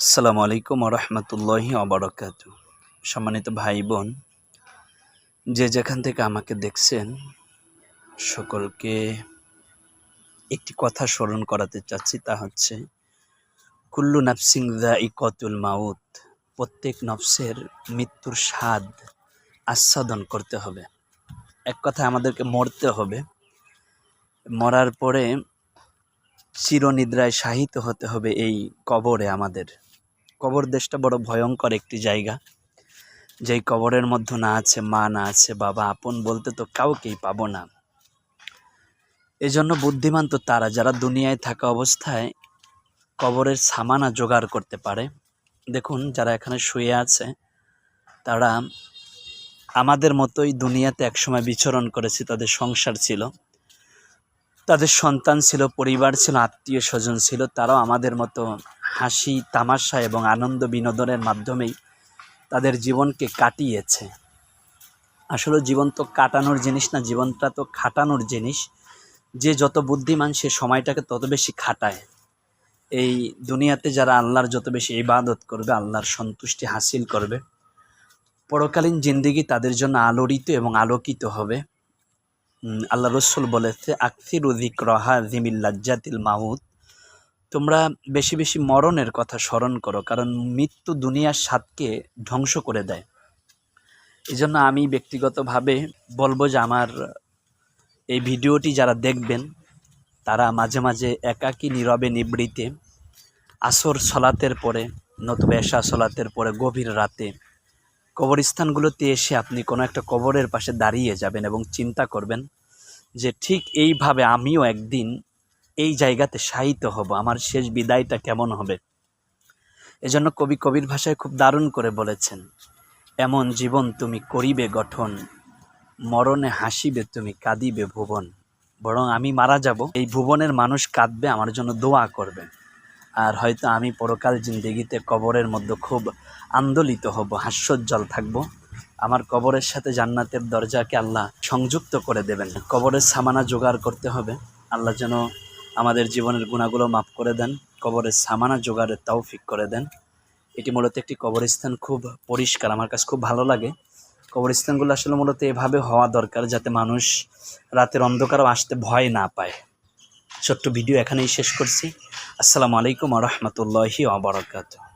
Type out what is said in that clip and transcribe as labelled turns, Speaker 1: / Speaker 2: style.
Speaker 1: আসসালামু আলাইকুম রহমতুল্লাহি অবরকাত সম্মানিত ভাই বোন, যে যেখান থেকে আমাকে দেখছেন, সকলকে একটি কথা স্মরণ করাতে চাচ্ছি, তা হচ্ছে, কুল্লু নাফসিং দা ইকতুল মাউত, প্রত্যেক নফসের মৃত্যুর স্বাদ আস্বাদন করতে হবে। এক কথা আমাদেরকে মরতে হবে। মরার পরে চিরনিদ্রায় শাহিত হতে হবে এই কবরে আমাদের। কবর দেশটা বড় ভয়ঙ্কর একটি জায়গা। যেই কবরের মধ্যে না আছে মা, না আছে বাবা, আপন বলতে তো কাউকেই পাবো না। এজন্য বুদ্ধিমান তো তারা, যারা দুনিয়ায় থাকা অবস্থায় কবরের সামানা জোগাড় করতে পারে। দেখুন, যারা এখানে শুয়ে আছে, তারা আমাদের মতোই দুনিয়াতে একসময় বিচরণ করেছে, তাদের সংসার ছিল। তাদের সন্তান ছিল, পরিবার ছিল, আত্মীয় স্বজন ছিল, তারাও আমাদের মতো হাসি, তামাশা এবং আনন্দ বিনোদনের মাধ্যমেই তাদের জীবনকে কাটিয়েছে। আসলে জীবন তো কাটানোর জিনিস না, জীবনটা তো খাটানোর জিনিস। যে যত বুদ্ধিমান সে সময়টাকে তত বেশি খাটায়। এই দুনিয়াতে যারা আল্লাহর যত বেশি ইবাদত করবে, আল্লাহর সন্তুষ্টি হাসিল করবে, পরকালীন জিন্দিগি তাদের জন্য আলোড়িত এবং আলোকিত হবে। আল্লাহ রসুল বলেছে, আকসির উদিক রহা জিমিল্লাজ্জাতিল মাহুদ তোমরা বেশি বেশি মরণের কথা স্মরণ করো, কারণ মৃত্যু দুনিয়ার স্বাদকে ধ্বংস করে দেয়। এই জন্য আমি ব্যক্তিগতভাবে বলব যে, আমার এই ভিডিওটি যারা দেখবেন, তারা মাঝে মাঝে একাকী, নীরবে, নিবৃতে আসর সলাতের পরে, নতুবা এশা সলাতের পরে, গভীর রাতে কবরস্থানগুলোতে এসে আপনি কোনো একটা কবরের পাশে দাঁড়িয়ে যাবেন এবং চিন্তা করবেন যে ঠিক এইভাবে আমিও একদিন এই জায়গাতে শায়িত হব, আমার শেষ বিদায়টা কেমন হবে? এজন্য কবি কবির ভাষায় খুব দারুণ করে বলেছেন, এমন জীবন তুমি করিবে গঠন, মরণে হাসিবে তুমি কাঁদিবে ভুবন। বরং আমি মারা যাব, এই ভুবনের মানুষ কাঁদবে, আমার জন্য দোয়া করবে। আর হয়তো আমি পরকাল জিন্দিগিতে কবরের মধ্যে খুব আন্দোলিত হব, হাস্যোজ্জ্বল থাকব। আমার কবরের সাথে জান্নাতের দরজাকে আল্লাহ সংযুক্ত করে দেবেন। কবরের সামানা জোগাড় করতে হবে। আল্লাহ যেন আমাদের জীবনের গুণাগুলো মাফ করে দেন, কবরের সামানা জোগাড়ের তৌফিক করে দেন। এটি মূলত একটি কবরস্থান খুব পরিষ্কার, আমার কাছে খুব ভালো লাগে। কবরস্থানগুলো আসলে মূলত এভাবে হওয়া দরকার যাতে মানুষ রাতের অন্ধকারও আসতে ভয় না পায়। ছোট্ট ভিডিও এখানেই শেষ করছি। আসসালামু আলাইকুম আ রহমতুল্লাহি